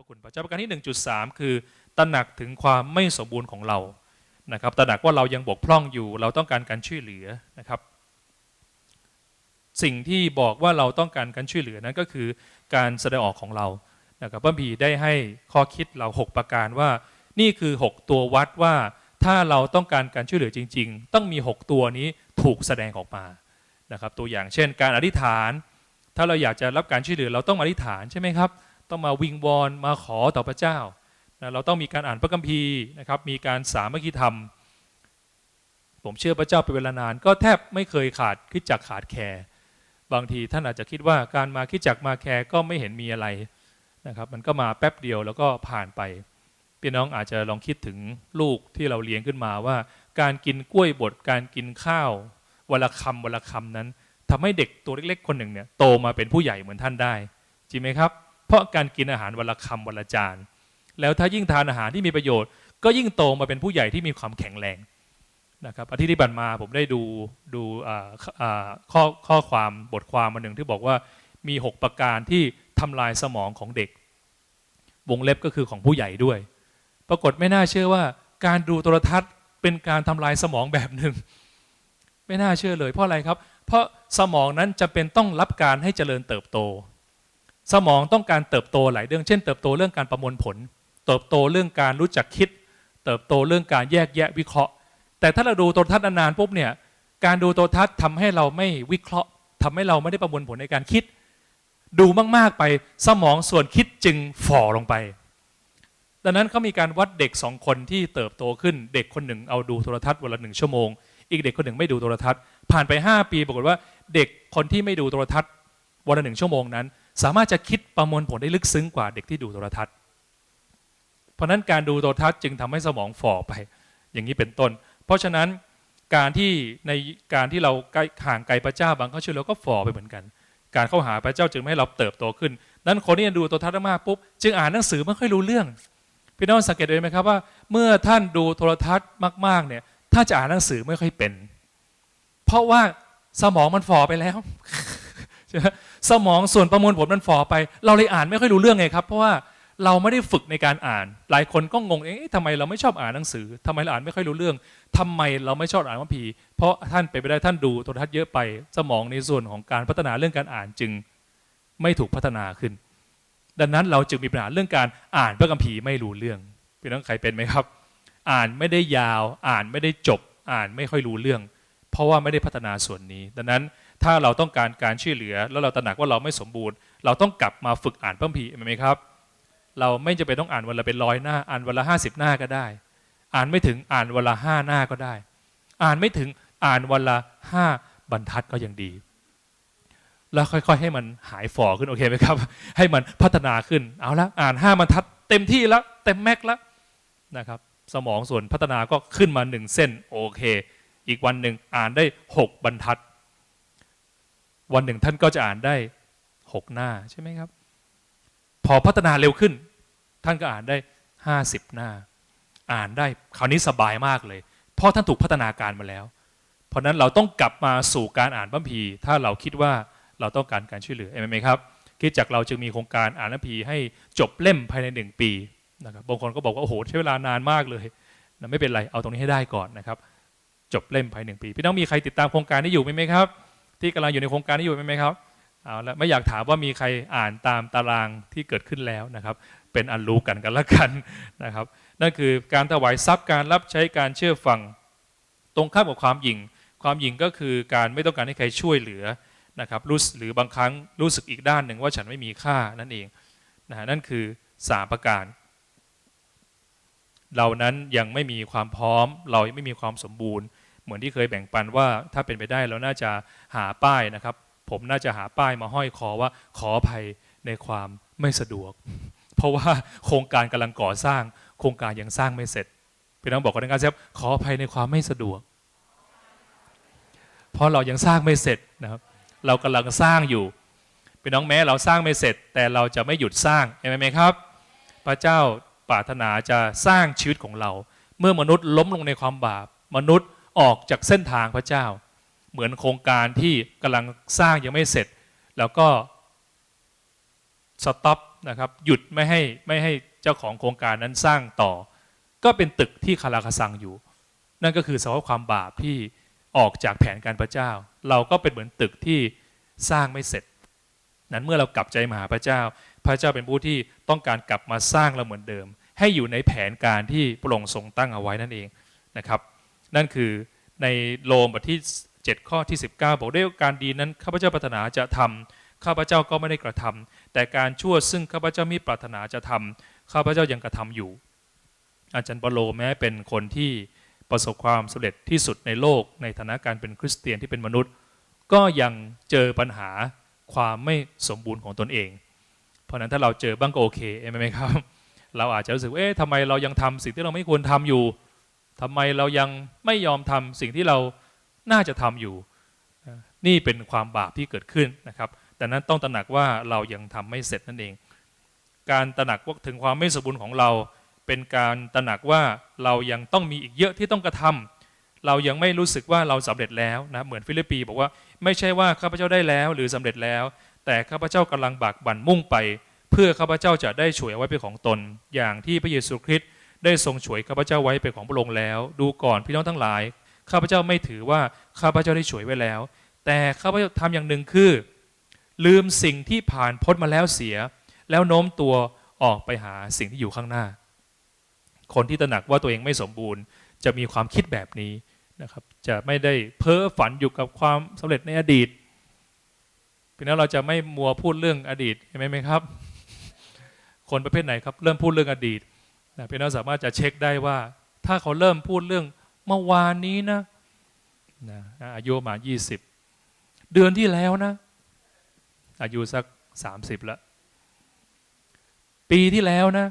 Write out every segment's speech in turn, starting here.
พระคุณพระเจ้าประการที่ 1.3 คือตระหนักถึงความไม่สมบูรณ์ของเรานะครับตระหนักว่าเรายังบกพร่องอยู่ เราต้องการการช่วยเหลือนะครับ สิ่งที่บอกว่าเราต้องการการช่วยเหลือนั้นก็คือการแสดงออกของเรานะครับพระพีได้ให้ข้อคิดเรา 6 ประการว่า นี่คือ 6 ตัววัดว่าถ้าเราต้องการการช่วยเหลือจริง ๆ ต้องมี 6 ตัวนี้ถูกแสดงออกมานะครับ ตัวอย่างเช่น การอธิษฐาน ถ้าเราอยากจะรับการช่วยเหลือเราต้องอธิษฐานใช่ไหมครับ ต้องมาวิงวอนมาขอต่อพระเจ้านะเราต้องมีการอ่านพระคัมภีร์นะครับ มีการสามัคคีธรรม ผมเชื่อพระเจ้าเป็นเวลานาน ก็แทบไม่เคยขาดคิดจักขาดแคร์บางทีท่านอาจจะคิดว่าการมาคิดจักมาแคร์ก็ไม่เห็นมีอะไรนะครับ มันก็มาแป๊บเดียวแล้วก็ผ่านไปพี่น้องอาจจะลองคิดถึงลูกที่เราเลี้ยงขึ้นมาว่า การกินกล้วยบดการกินข้าววันละคำวันละคำนั้นทำให้เด็กตัวเล็กๆ คนหนึ่งเนี่ยโตมาเป็นผู้ใหญ่เหมือนท่านได้จริงไหมครับ เพราะการกินอาหารวันละคำวันละจาน แล้วถ้ายิ่งทานอาหารที่มีประโยชน์ ก็ยิ่งโตมาเป็นผู้ใหญ่ที่มีความแข็งแรงนะครับอาทิตย์ที่ผ่านมาผมได้ดูดูข้อข้อความบทความมาหนึ่งที่บอกว่ามี 6 ประการที่ทำลายสมองของเด็ก วงเล็บก็คือของผู้ใหญ่ด้วย ปรากฏไม่น่าเชื่อว่าการดูโทรทัศน์เป็นการทำลายสมองแบบหนึ่ง ไม่น่าเชื่อเลยเพราะอะไรครับ เพราะสมองนั้นจะเป็นต้องรับการให้เจริญเติบโต สมองต้องการเติบโตหลายเรื่อง เช่นเติบโตเรื่องการประมวลผล เติบโตเรื่องการรู้จักคิด เติบโตเรื่องการแยกแยะวิเคราะห์ แต่ถ้าเราดูโทรทัศน์นานๆปุ๊บเนี่ยการดูโทรทัศน์ทำให้เราไม่วิเคราะห์ทำให้เราไม่ได้ประมวลผลในการคิด ดูมากๆไปสมองส่วนคิดจึงฝ่อลงไป ดังนั้นเขามีการวัดเด็กสองคนที่เติบโตขึ้น เด็กคนหนึ่งเอาดูโทรทัศน์วันละหนึ่งชั่วโมง อีกเด็กคนหนึ่งไม่ดูโทรทัศน์ ผ่านไป 5 ปีปรากฏว่าเด็กคนที่ไม่ดูโทรทัศน์วันละหนึ่งชั่วโมงนั้น สามารถจะคิดประมวลผลได้ลึกซึ้งกว่าเด็กที่ดูโทรทัศน์ เพราะนั้นการดูโทรทัศน์จึงทำให้สมองฝ่อไป อย่างนี้เป็นต้น เพราะฉะนั้นการที่ในการที่เราใกล้ห่างไกลพระเจ้าบางเขาเชื่อเราก็ฝ่อไปเหมือนกัน การเข้าหาพระเจ้าจึงไม่ให้เราเติบโตขึ้น นั้นคนที่ดูโทรทัศน์มากปุ๊บจึงอ่านหนังสือไม่ค่อยรู้เรื่องพี่น้องสังเกตดูไหมครับว่าเมื่อท่านดูโทรทัศน์มากๆเนี่ยถ้าจะอ่านหนังสือไม่ค่อยเป็น เพราะว่าสมองมันฝ่อไปแล้ว สมองส่วนประมวลผลมันฝ่อไป เราเลยอ่านไม่ค่อยรู้เรื่องไงครับ เพราะว่าเราไม่ได้ฝึกในการอ่าน หลายคนก็งงเอ๊ะทำไมเราไม่ชอบอ่านหนังสือทำไมเราอ่านไม่ค่อยรู้เรื่องทำไมเราไม่ชอบอ่านพระพีเพราะท่านไปไปได้ท่านดูโทรทัศน์เยอะไป สมองในส่วนของการพัฒนาเรื่องการอ่านจึงไม่ถูกพัฒนาขึ้น ดังนั้นเราจึงมีปัญหาเรื่องการอ่านพระคัมภีร์ไม่รู้เรื่องพี่น้องใครเป็นไหมครับ อ่านไม่ได้ยาว อ่านไม่ได้จบ อ่านไม่ค่อยรู้เรื่อง เพราะว่าไม่ได้พัฒนาส่วนนี้ ดังนั้น ถ้าเราต้องการการช่วยเหลือ แล้วเราตระหนักว่าเราไม่สมบูรณ์ เราต้องกลับมาฝึกอ่านพระคัมภีร์ไหมครับ เราไม่จะเป็นต้องอ่านวันละเป็นร้อยหน้า อ่านวันละห้าสิบหน้าก็ได้ อ่านไม่ถึงอ่านวันละห้าหน้าก็ได้ อ่านไม่ถึงอ่านวันละห้าบรรทัดก็ยังดี แล้วค่อยๆ ให้มันหายฝ่อขึ้นโอเคไหมครับ ให้มันพัฒนาขึ้น เอาละอ่านห้าบรรทัด เต็มที่แล้วเต็มแม็กแล้วนะครับ สมองส่วนพัฒนาก็ขึ้นมาหนึ่งเส้นโอเค อีกวันหนึ่งอ่านได้หกบรรทัด วันหนึ่งท่านก็จะอ่านได้หกหน้าใช่ไหมครับ พอพัฒนาเร็วขึ้น ท่านก็อ่านได้ห้าสิบหน้า อ่านได้คราวนี้สบายมากเลย เพราะท่านถูกพัฒนาการมาแล้ว เพราะนั้นเราต้องกลับมาสู่การอ่านพระคัมภีถ้าเราคิดว่าเราต้องการการช่วยเหลือเอเมนไหมครับคิดจากเราจึงมีโครงการอ่านพระคัมภีให้จบเล่มภายในหนึ่งปีนะครับบางคนก็บอกว่าโอ้โหใช้เวลานานมากเลยนะไม่เป็นไรเอาตรงนี้ให้ได้ก่อนนะครับ จบเล่มภายหนึ่งปี พี่น้องมีใครติดตามโครงการนี้อยู่ไหมครับ ที่กำลังอยู่ในโครงการนี้อยู่ไหมครับเอาละไม่อยากถามว่ามีใครอ่านตามตารางที่เกิดขึ้นแล้วนะครับ เป็นอันรู้กันกันละกันนะครับ นั่นคือการถวายทรัพย์การรับใช้การเชื่อฟัง ตรงข้ามกับความหยิ่ง ความหยิ่งก็คือการไม่ต้องการให้ใครช่วยเหลือนะครับรู้หรือบางครั้งรู้สึกอีกด้านหนึ่งว่าฉันไม่มีค่านั่นเองนะนั่นคือสามประการ เรานั้นยังไม่มีความพร้อม เรายังไม่มีความสมบูรณ์ เหมือนที่เคยแบ่งปันว่าถ้าเป็นไปได้เราน่าจะหาป้ายนะครับ ผมน่าจะหาป้ายมาห้อยคอว่าขออภัยในความไม่สะดวก เพราะว่าโครงการกำลังก่อสร้าง โครงการยังสร้างไม่เสร็จพี่น้องบอกกันนะครับขออภัยในความไม่สะดวก เพราะเรายังสร้างไม่เสร็จนะครับ เรากำลังสร้างอยู่พี่น้องแม้เราสร้างไม่เสร็จ แต่เราจะไม่หยุดสร้างเห็นไหมครับ พระเจ้าปรารถนาจะสร้างชีวิตของเรา เมื่อมนุษย์ล้มลงในความบาป มนุษย์ ออกจากเส้นทางพระเจ้า เหมือนโครงการที่กำลังสร้างยังไม่เสร็จ แล้วก็สต็อปนะครับหยุดไม่ให้ไม่ให้เจ้าของโครงการนั้นสร้างต่อ ก็เป็นตึกที่คาราคาซังอยู่ นั่นก็คือสภาวะความบาปที่ออกจากแผนการพระเจ้า เราก็เป็นเหมือนตึกที่สร้างไม่เสร็จ นั้นเมื่อเรากลับใจมาหาพระเจ้า พระเจ้าเป็นผู้ที่ต้องการกลับมาสร้างเราเหมือนเดิม ให้อยู่ในแผนการที่พระองค์ทรงตั้งเอาไว้นั่นเองนะครับ นั่นคือในโรมบทที่ 7 ข้อที่ 19 บอกด้วยการดีนั้นข้าพเจ้าปรารถนาจะทำข้าพเจ้าก็ไม่ได้กระทำแต่การชั่วซึ่งข้าพเจ้ามีปรารถนาจะทำข้าพเจ้ายังกระทำอยู่ อาจารย์เปโลแม้เป็นคนที่ประสบความสำเร็จที่สุดในโลกในฐานะการเป็นคริสเตียนที่เป็นมนุษย์ ก็ยังเจอปัญหาความไม่สมบูรณ์ของตนเอง เพราะนั้นถ้าเราเจอบ้างก็โอเคเองไหมครับ เราอาจจะรู้สึกเอ๊ะทำไมเรายังทำสิ่งที่เราไม่ควรทำอยู่ ทำไมเรายังไม่ยอมทำสิ่งที่เราน่าจะทำอยู่ นี่เป็นความบาปที่เกิดขึ้นนะครับดังนั้นต้องตระหนักว่าเรายังทำไม่เสร็จนั่นเอง การตระหนักว่าถึงความไม่สมบูรณ์ของเรา เป็นการตระหนักว่าเรายังต้องมีอีกเยอะที่ต้องกระทำเรายังไม่รู้สึกว่าเราสำเร็จแล้วนะเหมือนฟิลิปปีบอกว่าไม่ใช่ว่าข้าพเจ้าได้แล้วหรือสำเร็จแล้ว แต่ข้าพเจ้ากำลังบากบั่นมุ่งไป เพื่อข้าพเจ้าจะได้ฉวยเอาไว้เป็นของตน อย่างที่พระเยซูคริสต์ ได้ทรงฉวยข้าพเจ้าไว้เป็นของพระองค์แล้ว ดูก่อนพี่น้องทั้งหลาย ข้าพเจ้าไม่ถือว่าข้าพเจ้าได้ฉวยไว้แล้ว แต่ข้าพเจ้าทำอย่างหนึ่งคือ ลืมสิ่งที่ผ่านพ้นมาแล้วเสีย แล้วโน้มตัวออกไปหาสิ่งที่อยู่ข้างหน้า คนที่ตระหนักว่าตัวเองไม่สมบูรณ์ จะมีความคิดแบบนี้นะครับ จะไม่ได้เพ้อฝันอยู่กับความสำเร็จในอดีตพราะนั้นเราจะไม่มัวพูดเรื่องอดีตเห็นไหมครับ คนประเภทไหนครับ เริ่มพูดเรื่องอดีต นะพี่น้องสามารถจะเช็คได้ว่า ถ้าเขาเริ่มพูดเรื่องเมื่อวานนี้นะนะอายุมาณยี่สิบเดือนที่แล้วนะ อายุสักสามสิบละปีที่แล้วนะ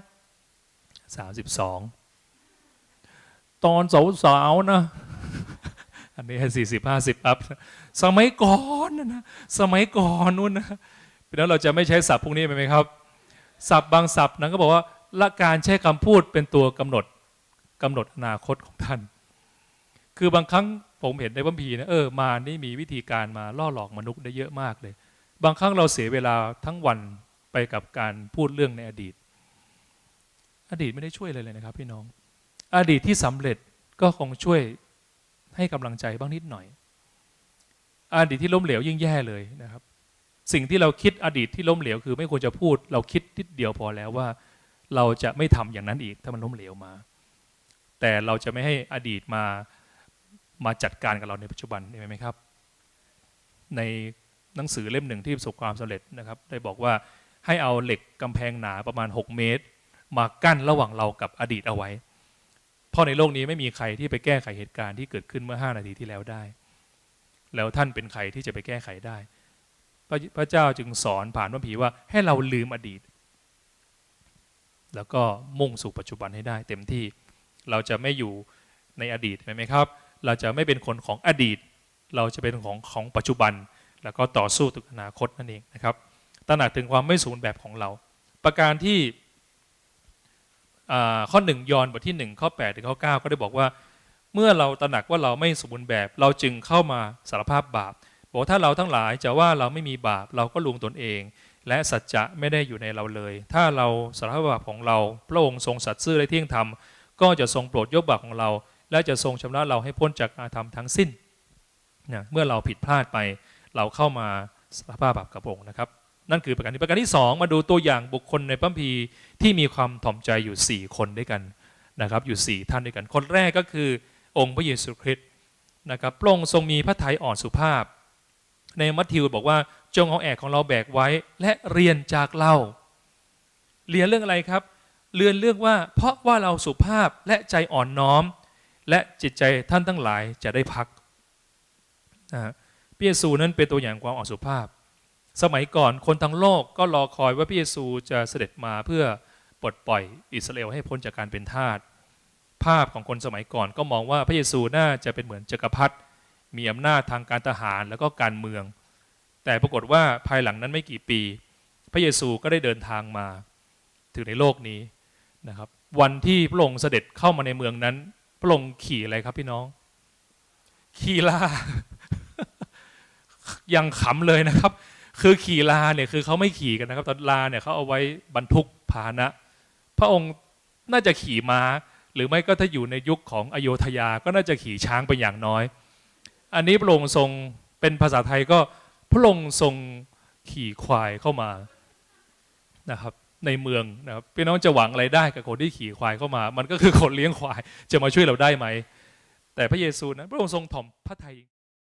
สามสิบสองตอนสาวสาวๆนะ อันนี้สี่สิบห้าสิบอัพสมัยก่อนนะนะสมัยก่อนนู่นนะพี่น้องเราจะไม่ใช้ศัพท์พวกนี้ไหมครับ ศัพท์บางศัพท์นั้นก็บอกว่า และการใช้คำพูดเป็นตัวกำหนดกำหนดอนาคตของท่าน คือบางครั้งผมเห็นในพระคัมภีนะเออมานี่มีวิธีการมาล่อหลอกมนุษย์ได้เยอะมากเลย บางครั้งเราเสียเวลาทั้งวันไปกับการพูดเรื่องในอดีต อดีตไม่ได้ช่วยเลยเลยนะครับ พี่น้อง อดีตที่สำเร็จก็คงช่วยให้กำลังใจบ้างนิดหน่อย อดีตที่ล้มเหลวยิ่งแย่เลยนะครับ สิ่งที่เราคิดอดีตที่ล้มเหลวคือ ไม่ควรจะพูด เราคิดนิดเดียวพอแล้วว่า เราจะไม่ทำอย่างนั้นอีกถ้ามันล้มเหลวมา แต่เราจะไม่ให้อดีตมามาจัดการกับเราในปัจจุบันเห็นไหมครับ ในหนังสือเล่มหนึ่งที่ประสบความสำเร็จนะครับ ได้บอกว่าให้เอาเหล็กกำแพงหนาประมาณ 6 เมตร มากั้นระหว่างเรากับอดีตเอาไว้เพราะในโลกนี้ไม่มีใครที่ไปแก้ไขเหตุการณ์ที่เกิดขึ้นเมื่อ 5 นาทีที่แล้วได้ แล้วท่านเป็นใครที่จะไปแก้ไขได้ พระเจ้าจึงสอนผ่านพระผีว่าให้เราลืมอดีต แล้วก็มุ่งสู่ปัจจุบันให้ได้เต็มที่ เราจะไม่อยู่ในอดีตเห็นไหมครับ เราจะไม่เป็นคนของอดีต เราจะเป็นของของปัจจุบัน แล้วก็ต่อสู้ถึงอนาคตนั่นเองนะครับตระหนักถึงความไม่สมบูรณ์แบบของเรา ประการที่ข้อหนึ่งยอนบทที่หนึ่งข้อ 8 ถึงข้อ 9 ก็ได้บอกว่า เมื่อเราตระหนักว่าเราไม่สมบูรณ์แบบ เราจึงเข้ามาสารภาพบาป บอกถ้าเราทั้งหลายจะว่าเราไม่มีบาป เราก็ลวงตนเอง และสัจจะไม่ได้อยู่ในเราเลย ถ้าเราสารภาพบาปของเรา พระองค์ทรงสัตย์ซื่อและเที่ยงธรรม ก็จะทรงโปรดยกบาปของเรา และจะทรงชำระเราให้พ้นจากอาธรรมทั้งสิ้นนะเมื่อเราผิดพลาดไป เราเข้ามาสารภาพบาปกับพระองค์นะครับ นั่นคือประการที่ประการที่สองมาดูตัวอย่างบุคคลในพระคัมภีที่มีความถ่อมใจอยู่ 4 คนด้วยกันนะครับ อยู่ 4 ท่านด้วยกัน คนแรกก็คือองค์พระเยซูคริสต์นะครับพระองค์ทรงมีพระทัยอ่อนสุภาพ ในมัทธิวบอกว่า จงเอาแอกของเราแบกไว้ และเรียนจากเรา เรียนเรื่องอะไรครับ เรียนเรื่องว่า เพราะว่าเราสุภาพและใจอ่อนน้อม และจิตใจท่านทั้งหลายจะได้พักนะพระเยซูนั้นเป็นตัวอย่างความอ่อนสุภาพ สมัยก่อนคนทั้งโลกก็รอคอยว่าพระเยซูจะเสด็จมาเพื่อปลดปล่อยอิสราเอลให้พ้นจากการเป็นทาสภาพของคนสมัยก่อนก็มองว่าพระเยซูน่าจะเป็นเหมือนจักรพรรดิมีอำนาจทางการทหารแล้วก็การเมือง แต่ปรากฏว่าภายหลังนั้นไม่กี่ปี พระเยซูก็ได้เดินทางมาถึงในโลกนี้นะครับ วันที่พระองค์เสด็จเข้ามาในเมืองนั้น พระองค์ขี่อะไรครับพี่น้อง ขี่ลา ยังขำเลยนะครับ คือขี่ลาเนี่ยคือเขาไม่ขี่กันนะครับ ตอนลาเนี่ยเขาเอาไว้บรรทุกพาหนะ พระองค์น่าจะขี่ม้า หรือไม่ก็ถ้าอยู่ในยุคของอโยธยาก็น่าจะขี่ช้างเป็นอย่างน้อย อันนี้พระองค์ทรงเป็นภาษาไทยก็ พระองค์ทรงขี่ควายเข้ามานะครับในเมืองนะครับพี่น้องจะหวังอะไรได้กับคนที่ขี่ควายเข้ามา มันก็คือคนเลี้ยงควายจะมาช่วยเราได้ไหม แต่พระเยซูนั้นพระองค์ทรงถ่อมพระทัย